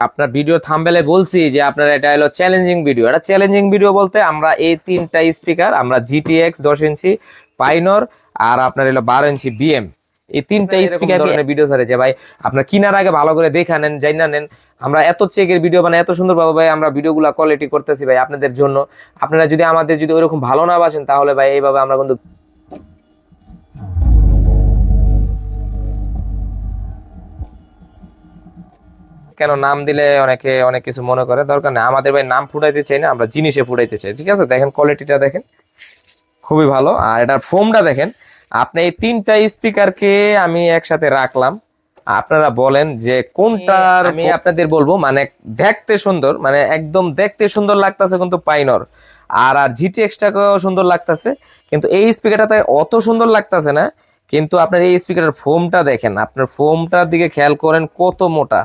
আপনার ভিডিও থামবেলে বলছি যে আপনার এটা হলো চ্যালেঞ্জিং ভিডিও এটা চ্যালেঞ্জিং ভিডিও বলতে আমরা এই তিনটা স্পিকার আমরা জিটিএক্স দশ ইঞ্চি পাইনর আর আপনার হলো বারো ইঞ্চি বিএম এই তিনটা স্পিকার ভিডিও সারে যে ভাই আপনার কিনার আগে ভালো করে দেখা নেন যাই না নেন। আমরা এত চেকের ভিডিও মানে এত সুন্দর ভাবে ভাই আমরা ভিডিওগুলো কোয়ালিটি করতেছি ভাই আপনাদের জন্য। আপনারা যদি আমাদের যদি ওরকম ভালো না বাসেন তাহলে ভাই এইভাবে আমরা কিন্তু কেন নাম দিলে অনেকে অনেক কিছু মনে করে দরকার নেই। আমাদের ভাই নাম ফুটাইতে চাই না আমরা জিনিসে ফুটাইতে চাই ঠিক আছে? দেখেন কোয়ালিটিটা দেখেন খুবই ভালো। আর এটার ফোমটা দেখেন আপনি এই তিনটা স্পিকারকে আমি একসাথে রাখলাম। আপনারা বলেন যে কোনটার আমি আপনাদের বলব মানে দেখতে সুন্দর মানে একদম দেখতে সুন্দর লাগতেছে কিন্তু পাইনর। আর আর জিটি এক্সট্রাকেও সুন্দর লাগতেছে কিন্তু এই স্পিকারটাতে অত সুন্দর লাগতেছে না। কিন্তু আপনার এই স্পিকারের ফোমটা দেখেন আপনার ফোমটার দিকে খেয়াল করেন কত মোটা।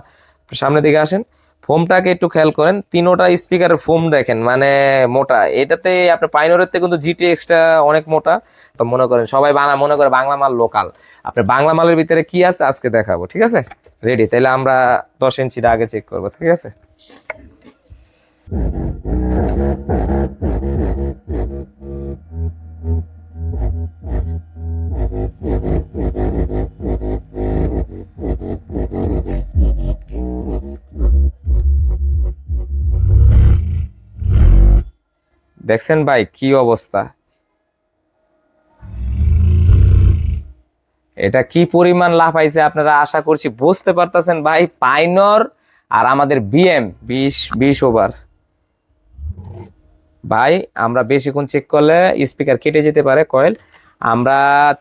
সামনের দিকে আসেন। ফোমটাকে একটু খেয়াল করেন, তিনোটা স্পিকারের ফোম দেখেন মানে মোটা। এটাতে আপনার পাইনরের থেকে কিন্তু জিটি এক্সটা অনেক মোটা। তো মনে করেন সবাই বাংলা মনে করে বাংলা মাল লোকাল। আপনার বাংলা মালের ভিতরে কি আছে আজকে দেখাবো, ঠিক আছে? রেডি তাহলে আমরা দশ ইঞ্চিটা আগে চেক করব, ঠিক আছে? দেখছেন ভাই কি অবস্থা? এটা কি পরিমাণ লাভ আইছে আপনারা আশা করছি বুঝতে পারতেছেন ভাই, পাইনর আর আমাদের বিএম, বিশ বিশ ওভার ভাই, আমরা বেশিক্ষণ চেক করলে স্পিকার কেটে যেতে পারে, কয়েল। আমরা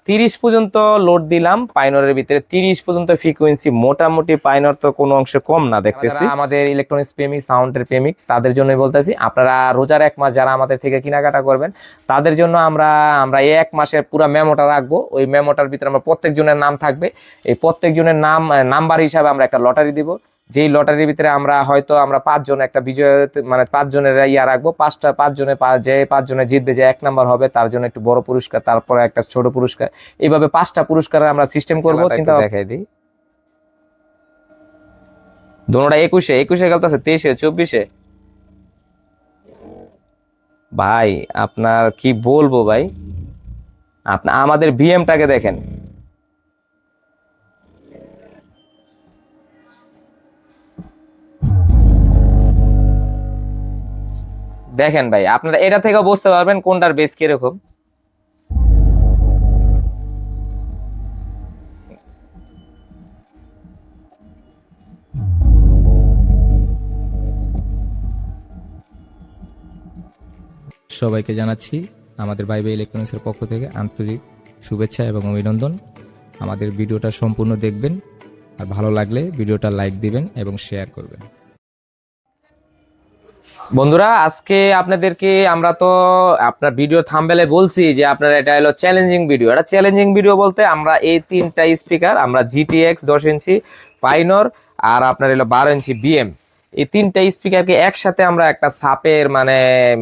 তিরিশ পর্যন্ত লোড দিলাম পাইনরের ভিতরে। তিরিশ পর্যন্ত ফ্রিকুয়েন্সি মোটামুটি পাইনর তো কোনো অংশে কম না দেখতেছি। আমাদের ইলেকট্রনিক্স প্রেমিক সাউন্ডের প্রেমিক তাদের জন্যই বলতেছি আপনারা রোজার এক মাস যারা আমাদের থেকে কেনাকাটা করবেন তাদের জন্য আমরা আমরা এই এক মাসের পুরো মেমোটা রাখব। ওই মেমোটার ভিতরে আমরা প্রত্যেকজনের নাম থাকবে। এই প্রত্যেকজনের নাম নাম্বার হিসাবে আমরা একটা লটারি দিব। যেই লটারির ভিতরে আমরা হয়তো আমরা পাঁচজন একটা বিজয় মানে পাঁচজনের ইয়া রাখব পাঁচটা পাঁচজনে যে পাঁচজনে জিতবে যে এক নাম্বার হবে তার জন্য একটু বড় পুরস্কার তারপরে একটা ছোট পুরস্কার। এইভাবে পাঁচটা পুরস্কার আমরা সিস্টেম করব চিন্তা দেখাই দিই। দোনোটা একুশে একুশে গেলতেছে তেইশে চব্বিশে। ভাই আপনার কি বলব ভাই? আপনার আমাদের বিএমটাকে দেখেন। দেখেন ভাই, আপনারা এটা থেকে বুঝতে পারবেন কোনটার বেস কীরকম। সবাইকে জানাচ্ছি, আমাদের বাইবে ইলেকট্রনিক্সের পক্ষ থেকে আন্তরিক শুভেচ্ছা এবং অভিনন্দন। আমাদের ভিডিওটা সম্পূর্ণ দেখবেন, আর ভালো লাগলে ভিডিওটা লাইক দিবেন এবং শেয়ার করবেন। বন্ধুরা, আজকে আপনাদেরকে আমরা তো আপনার ভিডিও থামবেলে বলছি যে আপনার এটা হলো চ্যালেঞ্জিং ভিডিও এটা চ্যালেঞ্জিং ভিডিও বলতে আমরা এই তিনটা স্পিকার আমরা জিটিএক্স দশ ইঞ্চি পাইনর আর আপনার হলো বারো ইঞ্চি বিএম এই তিনটা স্পিকারকে একসাথে আমরা একটা সাপের মানে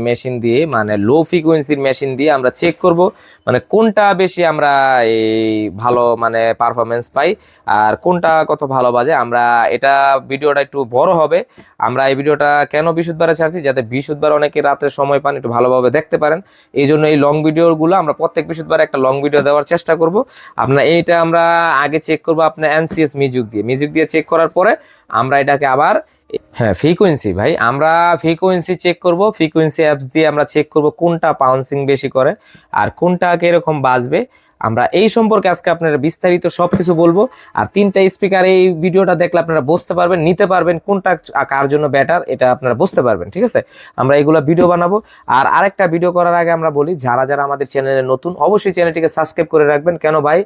মেশিন দিয়ে মানে লো ফ্রিকোয়েন্সির মেশিন দিয়ে আমরা চেক করব মানে কোনটা বেশি আমরা এই ভালো মানে পারফরমেন্স পাই আর কোনটা কত ভালো বাজে। আমরা এটা ভিডিওটা একটু বড় হবে। আমরা এই ভিডিওটা কেন বিশুদ্ধবারে ছাড়ছি? যাতে বিশুদ্ধবার অনেকে রাতে সময় পান, একটু ভালোভাবে দেখতে পারেন। এই জন্য এই লং ভিডিওগুলো আমরা প্রত্যেক বিশুদ্ধবার একটা লং ভিডিও দেওয়ার চেষ্টা করব। আপনার এইটা আমরা আগে চেক করব আপনার এনসিএস মিউজিক দিয়ে। মিউজিক দিয়ে চেক করার পরে আমরা এটাকে আবার হ্যাঁ ফ্রিকোয়েন্সি ভাই। আমরা ফ্রিকোয়েন্সি চেক করব। ফ্রিকোয়েন্সি অ্যাপস দিয়ে আমরা চেক করব কোনটা পাউন্সিং বেশি করে আর কোনটা কীরকম বাজবে। আমরা এই সম্পর্কে আজকে আপনারা বিস্তারিত সবকিছু বলব। আর তিনটা স্পিকার এই ভিডিওটা দেখলে আপনারা বুঝতে পারবেন, নিতে পারবেন কোনটা কার জন্য বেটার এটা আপনারা বুঝতে পারবেন, ঠিক আছে? আমরা এগুলো ভিডিও বানাবো। আর আরেকটা ভিডিও করার আগে আমরা বলি, যারা যারা আমাদের চ্যানেলে নতুন, অবশ্যই চ্যানেলটিকে সাবস্ক্রাইব করে রাখবেন। কেন ভাই?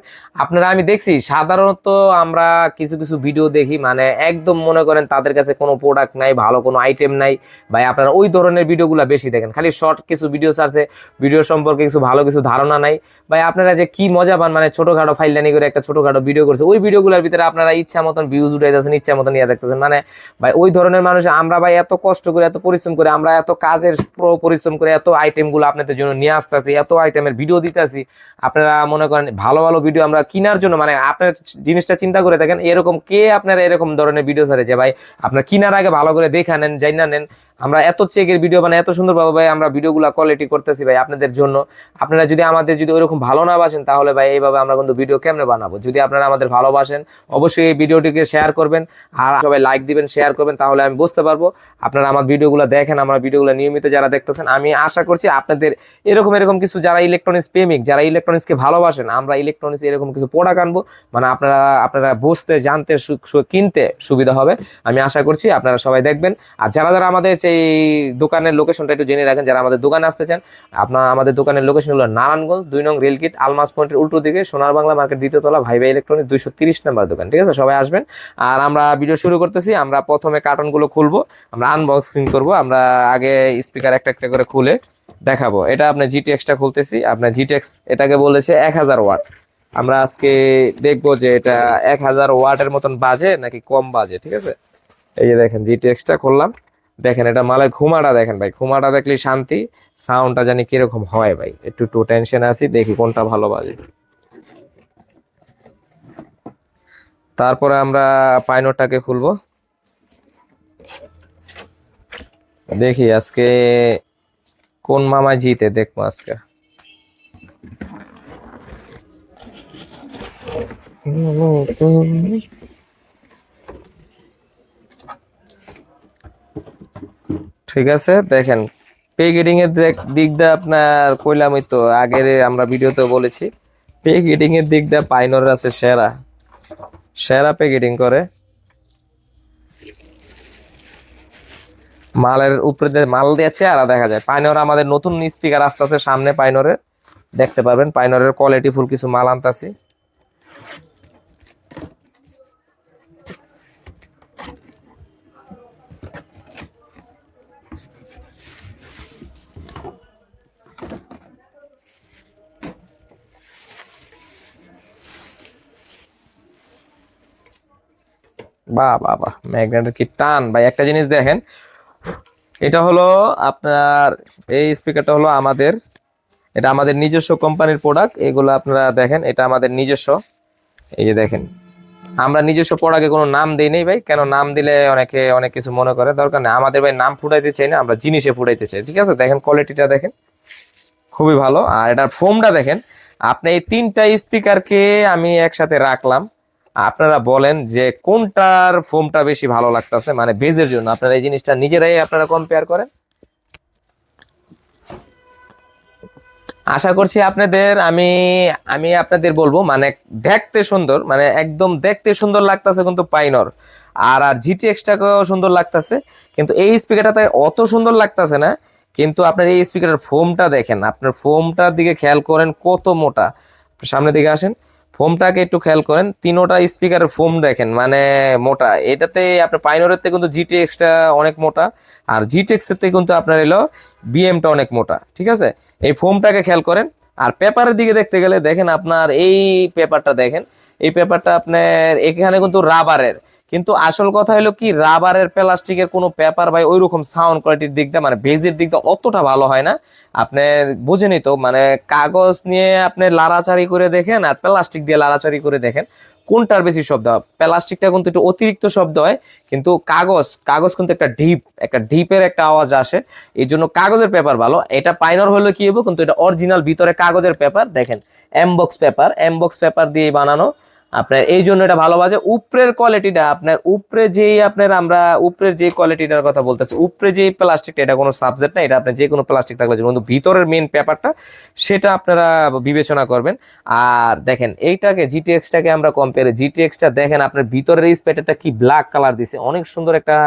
আপনারা, আমি দেখছি, সাধারণত আমরা কিছু কিছু ভিডিও দেখি মানে একদম মনে করেন তাদের কাছে কোনো প্রোডাক্ট নাই, ভালো কোনো আইটেম নাই। ভাই, আপনারা ওই ধরনের ভিডিওগুলো বেশি দেখেন। খালি শর্ট কিছু ভিডিও আছে ভিডিও সম্পর্কে কিছু ভালো কিছু ধারণা নাই। ভাই, আপনারা যে কি কি মজা পান? মানে ছোটখাটো ফাইলদানি করে একটা ছোটখাটো ভিডিও করছে। ওই ভিডিওগুলোর ভিতরে আপনারা ইচ্ছা মতন ভিউজ উঠে যাচ্ছেন ইচ্ছা মতন ইয়ে দেখতেছেন। মানে ভাই, ওই ধরনের মানুষ, আমরা ভাই এত কষ্ট করে, এত পরিশ্রম করে, আমরা এত কাজের পরিশ্রম করে, এত আইটেমগুলো আপনাদের জন্য নিয়ে আসতেছি, এত আইটেমের ভিডিও দিতেছি। আপনারা মনে করেন, ভালো ভালো ভিডিও আমরা কেনার জন্য মানে আপনার জিনিসটা চিন্তা করে দেখেন, এরকম কে আপনারা এরকম ধরনের ভিডিও ছাড়ে যে ভাই, আপনার কেনার আগে ভালো করে দেখা নেন যাই না নেন। আমরা এত চেকের ভিডিও মানে এত সুন্দরভাবে ভাই আমরা ভিডিওগুলো কোয়ালিটি করতেছি ভাই আপনাদের জন্য। আপনারা যদি আমাদের যদি ওইরকম ভালো না বাসেন, তাহলে ভাই এইভাবে আমরা কিন্তু ভিডিও কেমনে বানাবো? যদি আপনারা আমাদের ভালোবাসেন, অবশ্যই এই ভিডিওটিকে শেয়ার করবেন আর সবাই লাইক দিবেন শেয়ার করবেন, তাহলে আমি বুঝতে পারব। আপনারা আমার ভিডিওগুলো দেখেন, আমার ভিডিওগুলো নিয়মিত যারা দেখতেছেন, আমি আশা করছি আপনাদের এরকম এরকম কিছু যারা ইলেকট্রনিক্স প্রেমিক, যারা ইলেকট্রনিক্সকে ভালোবাসেন, আমরা ইলেকট্রনিক্স এরকম কিছু প্রোডাক্ট আনব। মানে আপনারা আপনারা বুঝতে, জানতে কিনতে সুবিধা হবে। আমি আশা করছি আপনারা সবাই দেখবেন। আর যারা যারা আমাদের সেই দোকানের লোকেশনটা একটু জেনে রাখেন যারা আমাদের দোকানে আসতে চান। আপনার আমাদের দোকানের লোকেশন হলো নারায়ণগঞ্জ, দুই নং রেলকিট আলমাস পয়েন্টের উল্টো দিকে, সোনার বাংলা মার্কেট দ্বিতীয় তলা ভাই ভাই ইলেকট্রনিক্স দুইশো তিরিশ নাম্বার দোকান। ঠিক আছে? সবাই আসবেন। আর আমরা ভিডিও শুরু করতেছি। আমরা প্রথমে কার্টনগুলো খুলবো। আমরা আনবক্সিং করব। আমরা আগে স্পিকার একটা একটা করে খুলে দেখাবো। এটা আপনার জিটিএক্সটা খুলতেছি। আপনার জিটিএক্স এটাকে বলেছে এক হাজার ওয়াট। আমরা আজকে দেখব যে এটা এক হাজার ওয়াটের মতন বাজে নাকি কম বাজে। ঠিক আছে? এই যে দেখেন জিটিএক্সটা খুললাম। দেখেন, এটা মালের ঘুমাটা দেখেন ভাই। ঘুমাটা দেখলে শান্তি সাউন্ডটা জানি কীরকম হয় ভাই। একটু টু টেনশন আছি, দেখি কোনটা ভালো বাজে। তারপরে আমরা পাইনোটাকে খুলবো। দেখি আজকে কোন মামা জিতে, দেখব আজকে। ঠিক আছে? দেখেন প্যাকেটিং এর দিক- দিয়ে আপনার কইলামই তো, আগের আমরা ভিডিওতে বলেছি প্যাকেটিং এর দিক দিয়ে পাইনর আছে সেরা। সেরা প্যাকেটিং করে। মালের উপরে মাল দিয়েছে আর দেখা যায়। পাইনর আমাদের নতুন স্পিকার আসতেছে সামনে পাইনরের। দেখতে পারবেন, পাইনরের কোয়ালিটি ফুল কিছু মাল আনতাছি। বাহ বাহ বাহ ম্যাগনেটের কি টান? ভাই, একটা জিনিস দেখেন। এটা হলো আপনার, এই স্পিকারটা হলো আমাদের, এটা আমাদের নিজস্ব কোম্পানির প্রোডাক্ট এগুলো আপনারা দেখেন, এটা আমাদের নিজস্ব। এই যে দেখেন, আমরা নিজস্ব প্রোডাক্টে কোনো নাম দিই নেই ভাই, কেন নাম দিলে অনেকে, অনেক কিছু মনে করে, দরকার নেই। আমাদের ভাই নাম ফুটাইতে চাই না, আমরা জিনিসে ফুটাইতে চাই, ঠিক আছে? দেখেন কোয়ালিটিটা দেখেন, খুবই ভালো। আর এটার ফোমটা দেখেন, আপনি এই তিনটা স্পিকারকে আমি একসাথে রাখলাম। আপনারা বলেন যে কোনটার ফোমটা বেশি ভালো লাগতেছে? মানে বেজের জন্য। আপনারা এই জিনিসটা নিজেরাই আপনারা কম্পেয়ার করেন। আশা করছি আপনাদের, আমি আমি আপনাদের বলব মানে দেখতে সুন্দর মানে একদম দেখতে সুন্দর লাগতেছে কিন্তু পাইনর। আর আর জিটি এক্সটাকেও সুন্দর লাগতেছে। কিন্তু এই স্পিকারটাতে অত সুন্দর লাগতেছে না। কিন্তু আপনার এই স্পিকারের ফোমটা দেখেন। আপনার ফোমটার দিকে খেয়াল করেন কত মোটা। সামনের দিকে আসেন। ফোমটাকে একটু খেয়াল করেন, তিনোটা স্পিকারের ফোম দেখেন মানে মোটা। এটাতে আপনার পাইনরের থেকে কিন্তু জিটিএক্সটা অনেক মোটা, আর জিটিএক্সের থেকে কিন্তু আপনার এলো বিএমটা অনেক মোটা, ঠিক আছে? এই ফোমটাকে খেয়াল করেন, আর পেপারের দিকে দেখতে গেলে দেখেন আপনার এই পেপারটা দেখেন, এই পেপারটা আপনার এখানে কিন্তু রাবারের কিন্তু আসল কথা হলো কি, রাবারের প্লাস্টিকের কোনো পেপার ভাই ওই রকম সাউন্ড কোয়ালিটির দিক দিয়ে মানে বেজের দিক দিয়ে অতটা ভালো হয় না। আপনার বুঝেনি তো মানে কাগজ নিয়ে আপনি লাড়াচাড়ি করে দেখেন আর প্লাস্টিক দিয়ে লাড়াচাড়ি করে দেখেন, কোনটার বেশি শব্দ? প্লাস্টিকটা কিন্তু একটু অতিরিক্ত শব্দ হয়, কিন্তু কাগজ কাগজ কিন্তু একটা ডিপ একটা ডিপের একটা আওয়াজ আসে। এই জন্য কাগজের পেপার ভালো। এটা পাইনর হলে কি হবে কিন্তু এটা অরিজিনাল ভিতরে কাগজের পেপার দেখেন এমবক্স পেপার এমবক্স পেপার দিয়ে বানানো। আপনার এই জন্য এটা ভালো বাজে। উপরের কোয়ালিটিটা আপনার, উপরে যেই আপনার আমরা, উপরের যে কোয়ালিটিটার কথা বলতেছি, উপরে যে প্লাস্টিকটা এটা কোনো সাবজেক্ট না, এটা আপনার যে কোনো প্লাস্টিক থাকলে। কিন্তু ভিতরের মেন পেপারটা সেটা আপনারা বিবেচনা করবেন। আর দেখেন, এইটাকে জিটিএক্সটাকে আমরা কম্পেয়ার জিটিএক্সটা দেখেন আপনার ভিতরের স্প্যাটারটা কি ব্ল্যাক কালার দিছে। অনেক সুন্দর একটা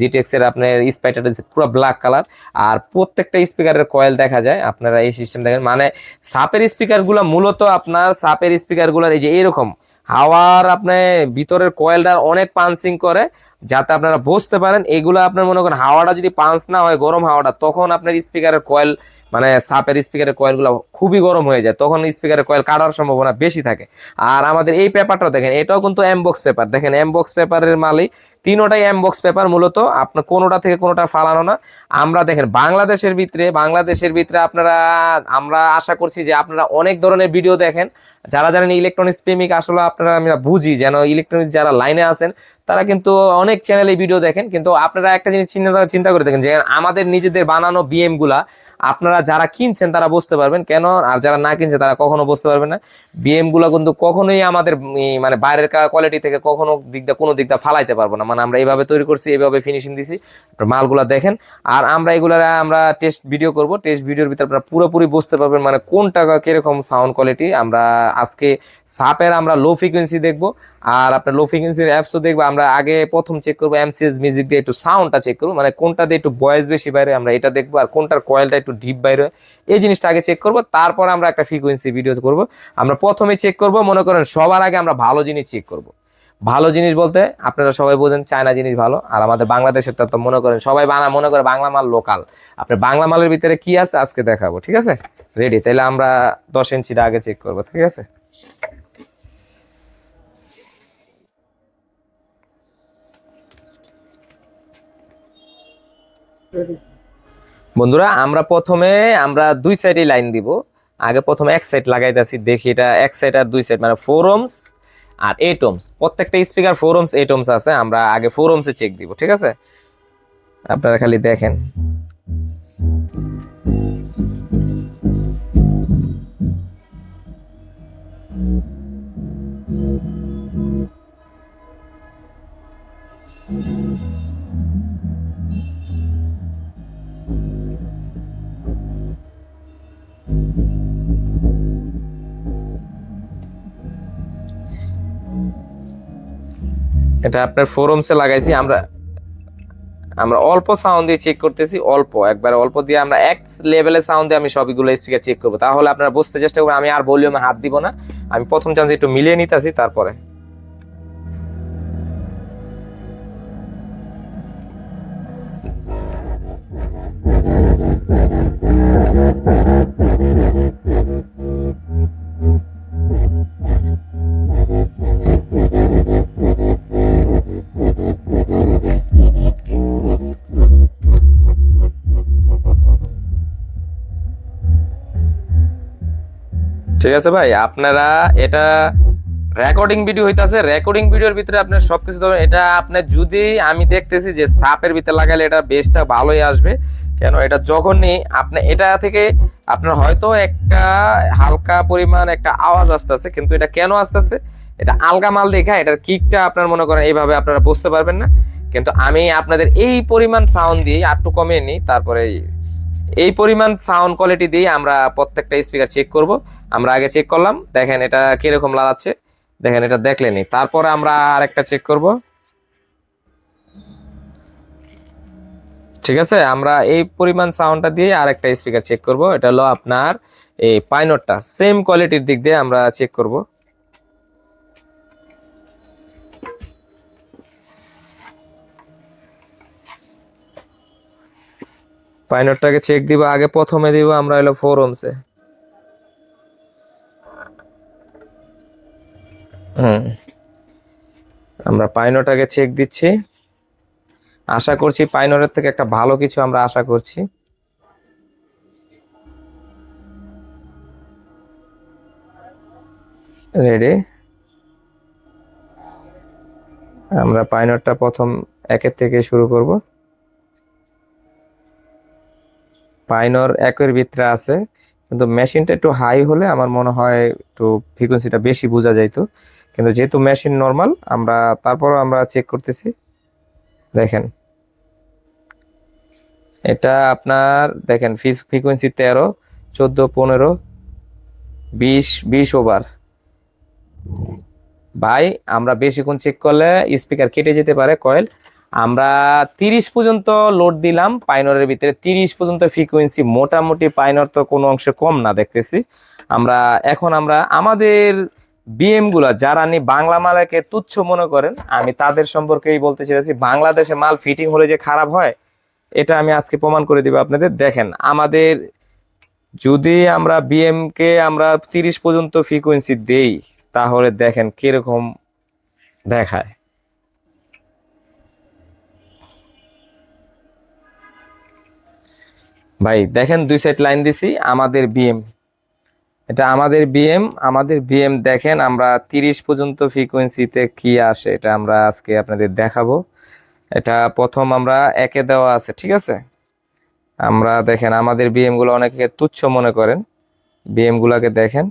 জিটিএক্স এর আপনার স্প্যাটারটা দিছে, পুরো ব্ল্যাক কালার আর প্রত্যেকটা স্পিকারের কয়েল দেখা যায়, আপনারা এই সিস্টেম দেখেন। মানে সাপের স্পিকারগুলো মূলত আপনার, সাপের স্পিকারগুলোর এই যে এরকম হাওয়ার আপনার ভিতরের কয়েলটা অনেক পাঞ্চিং করে, যাতে আপনারা বুঝতে পারেন, এগুলো আপনার মনে করেন হাওয়াটা যদি পাঞ্চ না হয়, গরম হাওয়াটা, তখন আপনার স্পিকারের কয়েল মানে সাপের স্পিকারের কয়েলগুলো খুবই গরম হয়ে যায়, তখন স্পিকারের কয়েল কাটার সম্ভাবনা বেশি থাকে। আর আমাদের এই পেপারটা দেখেন, এটাও কিন্তু এমবক্স পেপার দেখেন এমবক্স পেপারের মালই তিনোটাই এমবক্স পেপার মূলত আপনার কোনোটা থেকে কোনোটা ফালানো না। আমরা দেখেন, বাংলাদেশের ভিতরে বাংলাদেশের ভিতরে আপনারা, আমরা আশা করছি যে আপনারা অনেক ধরনের ভিডিও দেখেন। যারা জানেন ইলেকট্রনিক্স প্রেমিক, আসলে আপনারা আমরা বুঝি যেন ইলেকট্রনিক্স যারা লাইনে আছেন, তারা কিন্তু অনেক চ্যানেলে ভিডিও দেখেন। কিন্তু আপনারা একটা জিনিস চিন্তা চিন্তা করে দেখেন যে, আমাদের নিজেদের বানানো বিএমগুলা আপনারা যারা কিনছেন তারা বুঝতে পারবেন কেন, আর যারা না কিনছে তারা কখনো বুঝতে পারবেন না। বিএমগুলো কিন্তু কখনোই আমাদের মানে বাইরের কোয়ালিটি থেকে কখনো দিক দিয়ে, কোনো দিকটা ফালাইতে পারব না। মানে আমরা এইভাবে তৈরি করছি এইভাবে ফিনিশিং দিছি। মালগুলা দেখেন। আর আমরা এগুলা আমরা টেস্ট ভিডিও করব। টেস্ট ভিডিওর ভিতরে আপনারা পুরোপুরি বুঝতে পারবেন মানে কোনটা কীরকম সাউন্ড কোয়ালিটি আমরা আজকে সাপের আমরা লো ফ্রিকোয়েন্সি দেখব। আর আপনার লো ফ্রিকোয়েন্সির অ্যাপসও দেখব, আমরা আগে প্রথম চেক করব এমসিএস মিউজিক দিয়ে একটু সাউন্ডটা চেক করব মানে কোনটা দিয়ে একটু ভয়েস বেশি বাইরে আমরা এটা দেখব আর কোনটার কয়েলটা একটু ডিপ বাইরে এই জিনিসটা আগে চেক করব, তারপর আমরা একটা ফ্রিকোয়েন্সি ভিডিও করব। আমরা প্রথমে চেক করব, মনে করেন সবার আগে আমরা ভালো জিনিস চেক করব। ভালো জিনিস বলতে আপনারা সবাই বোঝেন চায়না জিনিস ভালো, আর আমাদের বাংলাদেশের তো মনে করেন সবাই বানা মনে করে বাংলা মাল লোকাল আপনার বাংলা মালের ভিতরে কি আছে আজকে দেখাবো, ঠিক আছে? রেডি তাহলে আমরা দশ ইঞ্চিটা আগে চেক করব, ঠিক আছে? বন্ধুরা, আমরা প্রথমে, আমরা দুই সাইডে লাইন দিব। আগে প্রথমে এক সাইড লাগাইতেছি, দেখি এটা এক সাইড আর দুই সাইড মানে ফোর ওমস আর এইট ওমস প্রত্যেকটা speaker four ohms eight ohms আছে, আমরা আগে ফোর ওমসে চেক দিব, ঠিক আছে? আপনারা খালি দেখেন। এটা আপনার ফোরমসে লাগাইছি, আমরা আমরা অল্প সাউন্ড দিয়ে চেক করতেছি, অল্প। একবার অল্প দিয়ে আমরা এক লেভেলের সাউন্ড আমি সবগুলো স্পিকার চেক করব। তাহলে আপনারা বুঝতে চেষ্টা করবেন, আমি আর ভলিউমে হাত দিব না। আমি প্রথম চান্স একটু মিলিয়ে নিতেছি, তারপরে। ঠিক আছে ভাই? আপনারা এটা রেকর্ডিং ভিডিও হইতাছে। রেকর্ডিং ভিডিওর ভিতরে আপনার সবকিছু ধরবেন এটা আপনি যদি আমি দেখতেছি যে সাপের ভিতরে লাগালে এটা বেসটা ভালোই আসবে। কেন? এটা যখনই আপনি এটা থেকে আপনার হয়তো একটা হালকা পরিমাণ একটা আওয়াজ আসতেছে, কিন্তু এটা কেন আসতেছে? এটা আলগা মাল দেখা, এটার কিকটা আপনার মনে করেন এইভাবে আপনারা বুঝতে পারবেন না। কিন্তু আমি আপনাদের এই পরিমাণ সাউন্ড দিয়ে আরটু কমিয়ে নিই, তারপরে এই পরিমাণ সাউন্ড কোয়ালিটি দিয়ে আমরা প্রত্যেকটা স্পিকার চেক করব। আমরা আগে চেক করলাম, দেখেন এটা কীরকম লাগাচ্ছে দেখেন এটা দেখলেনি তারপরে আমরা আরেকটা চেক করব। ঠিক আছে, আমরা এই পরিমাণ সাউন্ডটা দিয়ে আরেকটা স্পিকার চেক করব। এটা হলো আপনার এই পাইনটটা। সেম কোয়ালিটির দিক দিয়ে আমরা চেক করব। পাইনটটাকে চেক দিব, আগে প্রথমে দিব, আমরা হলো ফোর ওমসে হুম। আমরা পাইনটাকে চেক দিচ্ছি। আশা করছি পাইনরের থেকে একটা ভালো কিছু আমরা আশা করছি। রেডি আমরা পাইনটটা প্রথম একের থেকে শুরু করব। পাইনর একের ভিতরে আছে। কিন্তু মেশিনটা একটু হাই হলে আমার মনে হয় একটু ফ্রিকোয়েন্সিটা বেশি বোঝা যাইতো। কিন্তু যেহেতু মেশিন নর্মাল আমরা তারপরও আমরা চেক করতেছি। দেখেন। এটা আপনার, দেখেন ফিস ফ্রিকোয়েন্সি তেরো, চোদ্দ, পনেরো, বিশ বিশ ওভার ভাই, আমরা বেশিক্ষণ চেক করলে স্পিকার কেটে যেতে পারে কয়েল আমরা তিরিশ পর্যন্ত লোড দিলাম, পাইনরের ভিতরে তিরিশ পর্যন্ত ফ্রিকোয়েন্সি মোটামুটি পাইনর তো কোনো অংশে কম না দেখতেছি। আমরা, এখন আমরা আমাদের বিএমগুলা যারা নি বাংলা মালাকে তুচ্ছ মনে করেন, আমি তাদের সম্পর্কেই বলতে চাইছি বাংলাদেশে মাল ফিটিং হলে যে খারাপ হয়, এটা আমি আজকে প্রমাণ করে দিব আপনাদের। দেখেন, আমাদের যদি আমরা বিএম কে আমরা তিরিশ পর্যন্ত ফ্রিকোয়েন্সি দেই, তাহলে দেখেন কীরকম দেখায়। ভাই, দেখেন দুই সাইড লাইন দিছি, আমাদের বিএম এটা আমাদের বিএম আমাদের বিএম দেখেন আমরা তিরিশ পর্যন্ত ফ্রিকোয়েন্সিতে কি আসে, এটা আমরা আজকে আপনাদের দেখাবো। এটা প্রথম আমরা একে দেওয়া আছে, ঠিক আছে? আমরা দেখেন আমাদের বিএমগুলো অনেকে তুচ্ছ মনে করেন। বিএম গুলাকে দেখেন।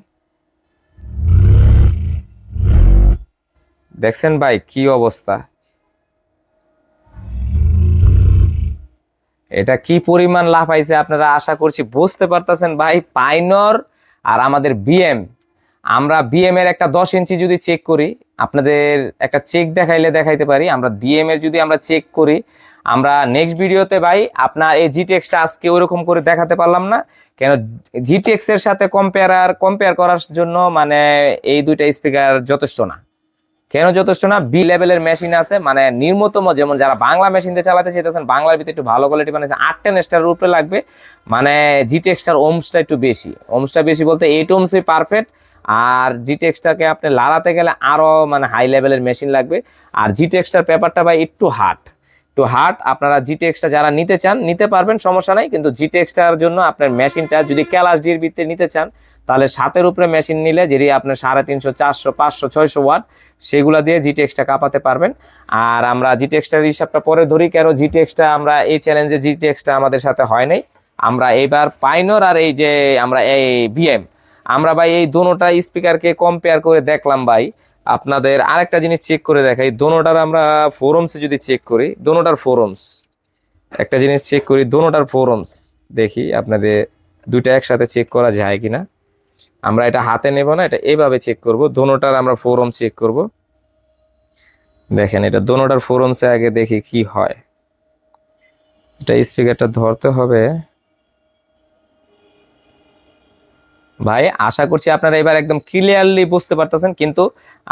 দেখছেন ভাই, কি অবস্থা? এটা কি পরিমাণ লাভ পাইছে আপনারা আশা করছি বুঝতে পারতেছেন ভাই, পাইনর আর আমাদের বিএম। আমরা বিএম এর একটা দশ ইঞ্চি যদি চেক করি, আপনাদের একটা চেক দেখাইলে দেখাইতে পারি। আমরা বিএম এর যদি আমরা চেক করি, আমরা নেক্সট ভিডিওতে ভাই আপনার এই জিটিএক্সটা আজকে ওরকম করে দেখাতে পারলাম না। কেন জিটিএক্স এর সাথে কম্পেয়ার আর কম্পেয়ার করার জন্য মানে এই দুইটা স্পিকার যথেষ্ট না। কেন যথেষ্ট না? বি লেভেলের মেশিন আছে মানে নির্মতম যেমন যারা বাংলা মেশিন দিয়ে চালাতে চাইতেছেন, বাংলার ভিতরে একটু ভালো কোয়ালিটি মানে আট টেন স্টারের উপরে লাগবে। মানে জিটেক্সটার ওমসটা একটু বেশি। ওমসটা বেশি বলতে এইট ওমসই পারফেক্ট আর জিটেক্সটাকে আপনি লাড়াতে গেলে আরও মানে হাই লেভেলের মেশিন লাগবে। আর জিটেক্সটার পেপারটা ভাই একটু হার্ড একটু হার্ড আপনারা জিটেক্সটা যারা নিতে চান, নিতে পারবেন, সমস্যা নাই। কিন্তু জিটেক্সটার জন্য আপনার মেশিনটা যদি ক্যালাস ডির ভিত্তিতে নিতে চান তাহলে সাতের উপরে মেশিন নিলে যেটি আপনার সাড়ে তিনশো, চারশো, পাঁচশো, ছয়শো ওয়াট সেগুলা দিয়ে জিটেক্সটা কাঁপাতে পারবেন। আর আমরা জিটেক্সটার হিসাবটা পরে ধরি, কেন জিটেক্সটা আমরা এই চ্যালেঞ্জে জিটেক্সটা আমাদের সাথে হয় নাই। আমরা এবার পাইনর আর এই যে আমরা এই বিএম আমরা ভাই এই দোনোটা স্পিকারকে কম্পেয়ার করে দেখলাম ভাই। আপনাদের আরেকটা জিনিস চেক করে দেখাই দোনোটার আমরা ফোরমসে যদি চেক করি দোনোটার ফোরমস একটা জিনিস চেক করি দোনোটার ফোরমস দেখি আপনাদের দুইটা একসাথে চেক করা যায় কিনা। আমরা এটা হাতে নেব না, এটা এভাবে চেক করব। দোনোটার আমরা ফোরম চেক করব। দেখেন, এটা দোনোটার ফোরমসে আগে দেখি কি হয়। এটা স্পিকারটা ধরতে হবে। ভাই, আশা করছি আপনারা এবার একদম ক্লিয়ারলি বুঝতে পারতেছেন, কিন্তু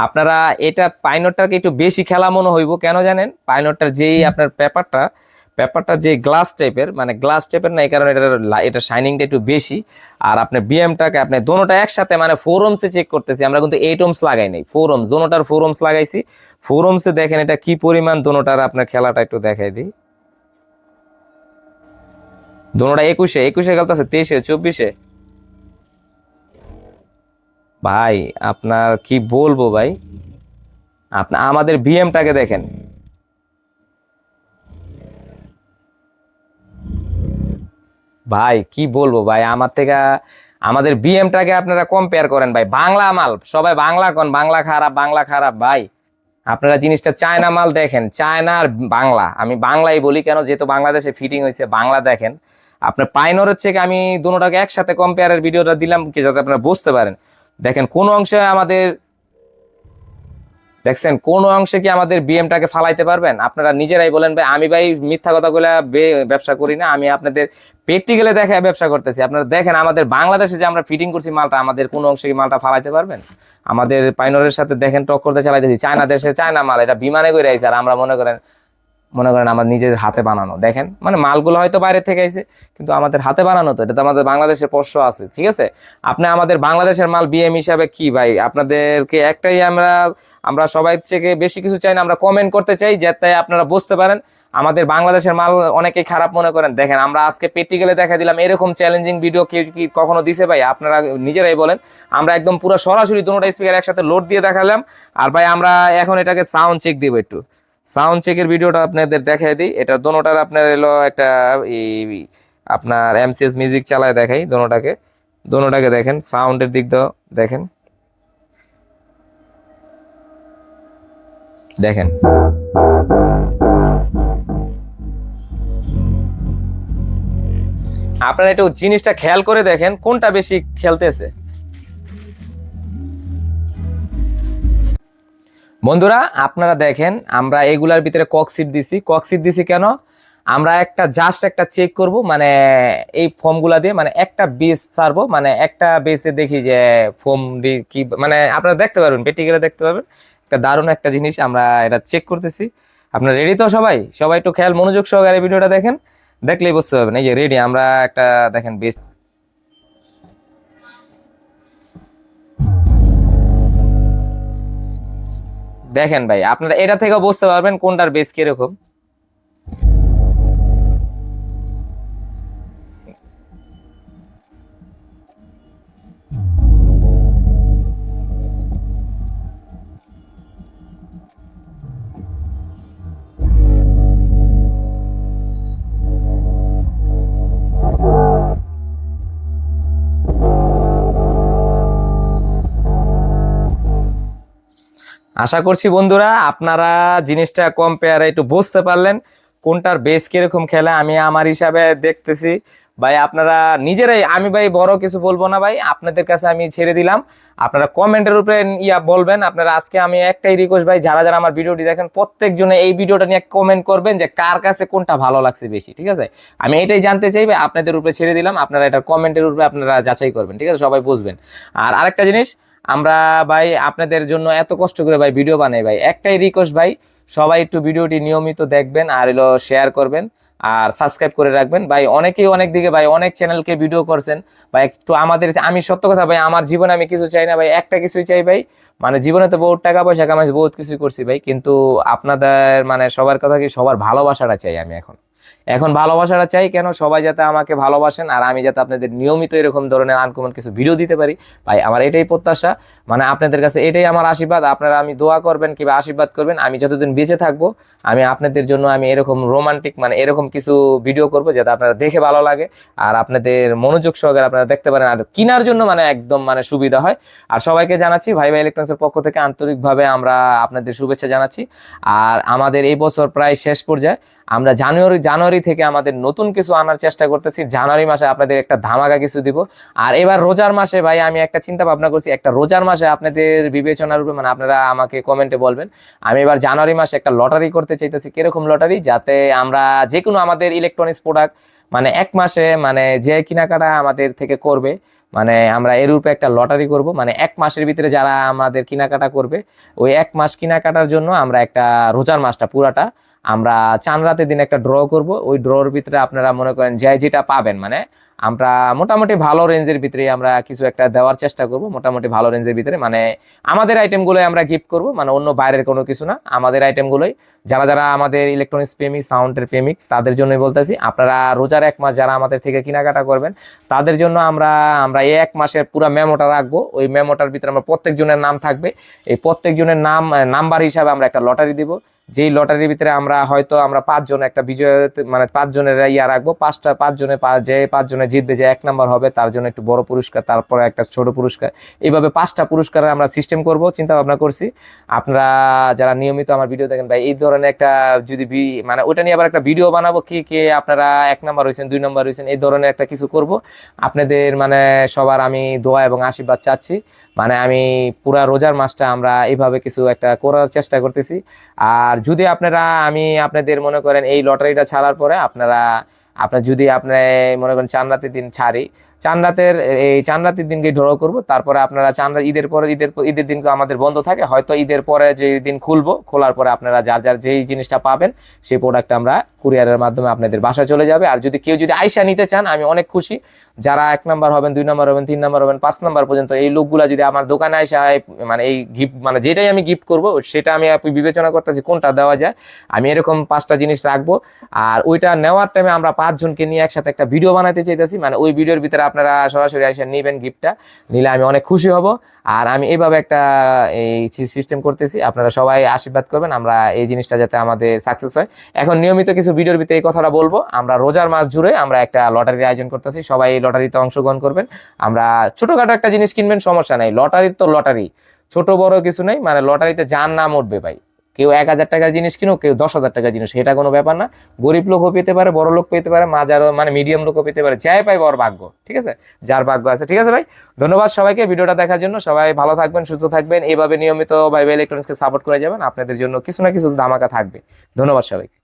আপনারা এটা পাইনটটাকে একটু বেশি খেলা মনে হইব, কেন জানেন? পাইনটটার যেই আপনার পেপারটা পেপারটা যে গ্লাস টাইপের মানে গ্লাস টাইপের না, এই কারণে এটা এটা শাইনিংটা একটু বেশি। আর আপনার বিএমটাকে আপনি দোনোটা একসাথে মানে ফোর ওমসে চেক করতেছি, আমরা কিন্তু এইট ওমস লাগাই নাই। ফোর ওমস দোনোটার ফোর ওমস লাগাইছি। ফোর ওমসে দেখেন এটা কি পরিমাণ দোনোটার আপনার খেলাটা একটু দেখাই দিই। দোনোটা একুশে একুশে খেলতেছে, তেইশে, চব্বিশে। ভাই, আপনার কি বলব ভাই? আপনার আমাদের বিএমটাকে দেখেন। ভাই, কি বলব ভাই? আমার থেকে, আমাদের বিএমটাকে আপনারা কম্পেয়ার করেন ভাই। বাংলা মাল, সবাই বাংলা কোন, বাংলা খারাপ বাংলা খারাপ ভাই। আপনারা জিনিসটা চায়না মাল দেখেন, চায়না আর বাংলা। আমি বাংলাই বলি কেন? যেহেতু বাংলাদেশে ফিটিং হয়েছে, বাংলা দেখেন। আপনার পাইনর হচ্ছে আমি দুটোটাকে একসাথে কম্পেয়ারের ভিডিওটা দিলাম কি, যাতে আপনারা বুঝতে পারেন। দেখেন, কোন অংশে আমাদের দেখছেন, কোন অংশে কি আমাদের বিএমটাকে ফালাইতে পারবেন? আপনারা নিজেরাই বলেন, ভাই, আমি ভাই মিথ্যা কথাগুলো ব্যবসা করি না, আমি আপনাদের প্র্যাকটিক্যালে দেখে ব্যবসা করতেছি। আপনারা দেখেন, আমাদের বাংলাদেশে যে আমরা ফিটিং করছি মালটা, আমাদের কোন অংশে কি মালটা ফালাইতে পারবেন? আমাদের পাইনরের সাথে দেখেন টক করতে চালাইতেছি। চায়না দেশে চায়না মাল, এটা বিমানে করে আইছে। আর আমরা মনে করেন মনে করেন আমার নিজের হাতে বানানো। দেখেন মানে মালগুলো হয়তো বাইরে থেকে আইছে, কিন্তু আমাদের হাতে বানানো তো, এটা তো আমাদের বাংলাদেশের পোষ্য আছে, ঠিক আছে? আপনি আমাদের বাংলাদেশের মাল বিএম হিসাবে কি ভাই? আপনাদেরকে একটাই আমরা আমরা সবাই থেকে বেশি কিছু চাই না, আমরা কমেন্ট করতে চাই, যাতে আপনারা বুঝতে পারেন, আমাদের বাংলাদেশের মাল অনেকেই খারাপ মনে করেন। দেখেন, আমরা আজকে প্র্যাকটিক্যালে দেখা দিলাম এরকম চ্যালেঞ্জিং ভিডিও কেউ কি কখনো দিছে ভাই? আপনারা নিজেরাই বলেন। আমরা একদম পুরো সরাসরি দুটোটা স্পিকার একসাথে লোড দিয়ে দেখালাম। আর ভাই, আমরা এখন এটাকে সাউন্ড চেক দিব একটু। সাউন্ড চেকের ভিডিওটা আপনাদের দেখাই দিই। এটা দোনোটার আপনার এলো একটা আপনার এমসিএস মিউজিক চালায় দেখাই দোনোটাকে। দোনোটাকে দেখেন সাউন্ডের দিক দাও, দেখেন। দেখেন। আপনারা একটু জিনিসটা খেয়াল করে দেখেন, কোনটা বেশি খেলতেছে। বন্ধুরা, আপনারা দেখেন, আমরা এগুলার ভিতরে ককসিট দিছি। ককসিট দিছি কেন? আমরা একটা জাস্ট একটা চেক করব মানে এই ফর্মগুলা দিয়ে মানে একটা বেস ছাড়বো মানে একটা বেসে দেখি যে ফর্ম কি মানে আপনারা দেখতে পারবেন প্র্যাকটিক্যালে দেখতে পারবেন। একটা দারুণ একটা জিনিস, আমরা এটা চেক করতেছি। আপনারা রেডি তো সবাই? সবাই একটু খেয়াল, মনোযোগ সহকারে ভিডিওটা দেখেন, দেখলেই বুঝতে পারবেন। এই যে রেডি আমরা একটা দেখেন বেস দেখেন ভাই আপনারা এটা থেকে বুঝতে পারবেন কোনটার বেস কীরকম। আশা করছি বন্ধুরা আপনারা জিনিসটা কম্পেয়ারে একটু বুঝতে পারলেন, কোনটার বেস কীরকম খেলে আমি আমার হিসাবে দেখতেছি। ভাই, আপনারা নিজেরাই, আমি ভাই বড় কিছু বলব না ভাই, আপনাদের কাছে আমি ছেড়ে দিলাম। আপনারা কমেন্টের উপরে ইয়া বলবেন, আপনারা আজকে আমি একটাই রিকোয়েস্ট ভাই, যারা যারা আমার ভিডিওটি দেখেন, প্রত্যেকজনে এই ভিডিওটা নিয়ে কমেন্ট করবেন যে কার কাছে কোনটা ভালো লাগছে বেশি, ঠিক আছে? আমি এটাই জানতে চাই ভাই, আপনাদের উপরে ছেড়ে দিলাম, আপনারা এটা কমেন্টের উপরে আপনারা যাচাই করবেন, ঠিক আছে? সবাই বুঝবেন। আর আরেকটা জিনিস আমরা ভাই আপনাদের জন্য এত কষ্ট করে ভাই ভিডিও বানাই ভাই। একটাই রিকোয়েস্ট ভাই, সবাই একটু ভিডিওটি নিয়মিত দেখবেন আর এলো শেয়ার করবেন আর সাবস্ক্রাইব করে রাখবেন। ভাই, অনেকেই অনেক দিকে ভাই অনেক চ্যানেলকে ভিডিও করছেন। ভাই, একটু আমাদের আমি সত্য কথা ভাই, আমার জীবনে আমি কিছু চাই না ভাই, একটা কিছুই চাই ভাই। মানে জীবনে তো বহুত টাকা পয়সা কামাইছি, বহুত কিছুই করছি ভাই। কিন্তু আপনাদের মানে সবার কথা কি সবার ভালোবাসাটা চাই আমি এখন। এখন ভালোবাসাটা চাই কেন? সবাই যাতে আমাকে ভালোবাসেন আর আমি যাতে আপনাদের নিয়মিত এরকম ধরনের আনকমন কিছু ভিডিও দিতে পারি। ভাই, আমার এটাই প্রত্যাশা। মানে আপনাদের কাছে এটাই আমার আশীর্বাদ। আপনারা আমি দোয়া করবেন, কিংবা আশীর্বাদ করবেন। আমি যতদিন বেঁচে থাকব, আমি আপনাদের জন্য আমি এরকম রোমান্টিক মানে এরকম কিছু ভিডিও করব যাতে আপনারা দেখে ভালো লাগে আর আপনাদের মনোযোগ সহকারে আপনারা দেখতে পারেন। আর কেনার জন্য মানে একদম মানে সুবিধা হয়। আর সবাইকে জানাচ্ছি ভাই ভাই ইলেকট্রনিক্সের পক্ষ থেকে আন্তরিকভাবে আমরা আপনাদের শুভেচ্ছা জানাচ্ছি। আর আমাদের এই বছর প্রায় শেষ পর্যায়ে। আমরা জানুয়ারি জানুয়ারি থেকে আমাদের নতুন কিছু আনার চেষ্টা করতেছি। জানুয়ারি মাসে আপনাদের একটা ধামাকা কিছু দিব। আর এবার রোজার মাসে ভাই, আমি একটা চিন্তা ভাবনা করছি, একটা রোজার মাসে আপনাদের বিবেচনার উপরে মানে আপনারা আমাকে কমেন্টে বলবেন। আমি এবার জানুয়ারি মাসে একটা লটারি করতে চাইতেছি। কীরকম লটারি? যাতে আমরা যে কোনো আমাদের ইলেকট্রনিক্স প্রোডাক্ট মানে এক মাসে মানে যে কেনাকাটা আমাদের থেকে করবে মানে আমরা এর উপরে একটা লটারি করব। মানে এক মাসের ভিতরে যারা আমাদের কেনাকাটা করবে, ওই এক মাস কেনাকাটার জন্য আমরা একটা রোজার মাসটা পুরাটা আমরা চান রাতের দিন একটা ড্র করব। ওই ড্রর ভিতরে আপনারা মনে করেন যে যেটা পাবেন মানে আমরা মোটামুটি ভালো রেঞ্জের ভিতরে আমরা কিছু একটা দেওয়ার চেষ্টা করব, মোটামুটি ভালো রেঞ্জের ভিতরে। মানে আমাদের আইটেমগুলোই আমরা গিফট করব মানে অন্য বাইরের কোনো কিছু না। আমাদের আইটেমগুলোই যারা যারা আমাদের ইলেকট্রনিক্স প্রেমিক সাউন্ডের প্রেমিক, তাদের জন্যই বলতেছি, আপনারা রোজার এক মাস যারা আমাদের থেকে কেনাকাটা করবেন, তাদের জন্য আমরা আমরা এক মাসের পুরো মেমোটা রাখব। ওই মেমোটার ভিতরে আমরা প্রত্যেকজনের নাম থাকবে। এই প্রত্যেকজনের নাম, নাম্বার হিসাবে আমরা একটা লটারি দিব। যেই লটারির ভিতরে আমরা হয়তো আমরা পাঁচজন একটা বিজয় মানে পাঁচজনের ইয়া রাখব, পাঁচটা, পাঁচজনে যে পাঁচজনে জিতবে, যে এক নাম্বার হবে, তার জন্য একটু বড় পুরস্কার, তারপরে একটা ছোট পুরস্কার। এইভাবে পাঁচটা পুরস্কারের আমরা সিস্টেম করব চিন্তা ভাবনা করছি। আপনারা যারা নিয়মিত আমার ভিডিও দেখেন, ভাই, এই ধরনের একটা যদি মানে ওটা নিয়ে আবার একটা ভিডিও বানাবো, কি, কে আপনারা এক নাম্বার হয়েছেন, দুই নাম্বার হয়েছেন, এই ধরনের একটা কিছু করব। আপনাদের মানে সবার আমি দোয়া এবং আশীর্বাদ চাচ্ছি। মানে আমি পুরা রোজার মাসটা আমরা এইভাবে কিছু একটা করার চেষ্টা করতেছি। আর যদি আপনারা, আমি আপনাদের মনে করেন এই লটারিটা ছাড়ার পরে আপনারা, আপনার যদি আপনার মনে করেন চান রাতের দিন ছাড়ি চান রাতের, এই চান রাতের দিনকে ড্র করব, তারপরে আপনারা চান রাত ঈদের পরে, ঈদের ঈদের দিন তো আমাদের বন্ধ থাকে, হয়তো ঈদের পরে যে দিন খুলবো, খোলার পরে আপনারা যার যার যেই জিনিসটা পাবেন, সেই প্রোডাক্ট আমরা কুরিয়ারের মাধ্যমে আপনাদের বাসায় চলে যাবে। আর যদি কেউ যদি আইসা নিতে চান, আমি অনেক খুশি। যারা এক নাম্বার হবেন, দুই নাম্বার হবেন, তিন নাম্বার হবেন, পাঁচ নাম্বার পর্যন্ত, এই লোকগুলা যদি আমার দোকানে এই- মানে এই গিফট মানে যেটাই আমি গিফট করব, সেটা আমি বিবেচনা করতেছি কোনটা দেওয়া যায়। আমি এরকম পাঁচটা জিনিস রাখব। আর ওইটা নেওয়ার টাইমে আমরা পাঁচজনকে নিয়ে একসাথে একটা ভিডিও বানাতে চাইতেছি। মানে ওই ভিডিওর ভিতরে আপনারা সরাসরি এসে নেবেন গিফটটা নিলে আমি অনেক খুশি হব। আর আমি এইভাবে একটা, এই সিস্টেম করতেছি। আপনারা সবাই আশীর্বাদ করবেন, আমরা এই জিনিসটা যাতে আমাদের সাকসেস হয়। এখন নিয়মিত কিছু ভিডিওর ভিতরে এই কথাটা বলব। আমরা রোজার মাস জুড়ে আমরা একটা লটারির আয়োজন করতেছি। সবাই লটারিতে অংশগ্রহণ করবেন। আমরা ছোটখাটো একটা জিনিস কিনবেন, সমস্যা নাই। লটারির তো লটারি। ছোট বড় কিছু নেই মানে লটারিতে যার নাম উঠবে ভাই। কেউ এক হাজার টাকার জিনিস কিনুক, কেউ দশ হাজার টাকার জিনিস সেটা কোনো ব্যাপার না। গরিব লোকও পেতে পারে, বড় লোক পেতে পারে, মাঝার মানে মিডিয়াম লোকও পেতে পারে, যাই পাই বড় ভাগ্য, ঠিক আছে? যার ভাগ্য আছে, ঠিক আছে ভাই? ধন্যবাদ সবাইকে ভিডিওটা দেখার জন্য, সবাই ভালো থাকবেন, সুস্থ থাকবেন, এইভাবে নিয়মিত ভাই ইলেকট্রনিক্সকে সাপোর্ট করে যাবেন, আপনাদের জন্য কিছু না কিছু ধামাকা থাকবে। ধন্যবাদ সবাইকে।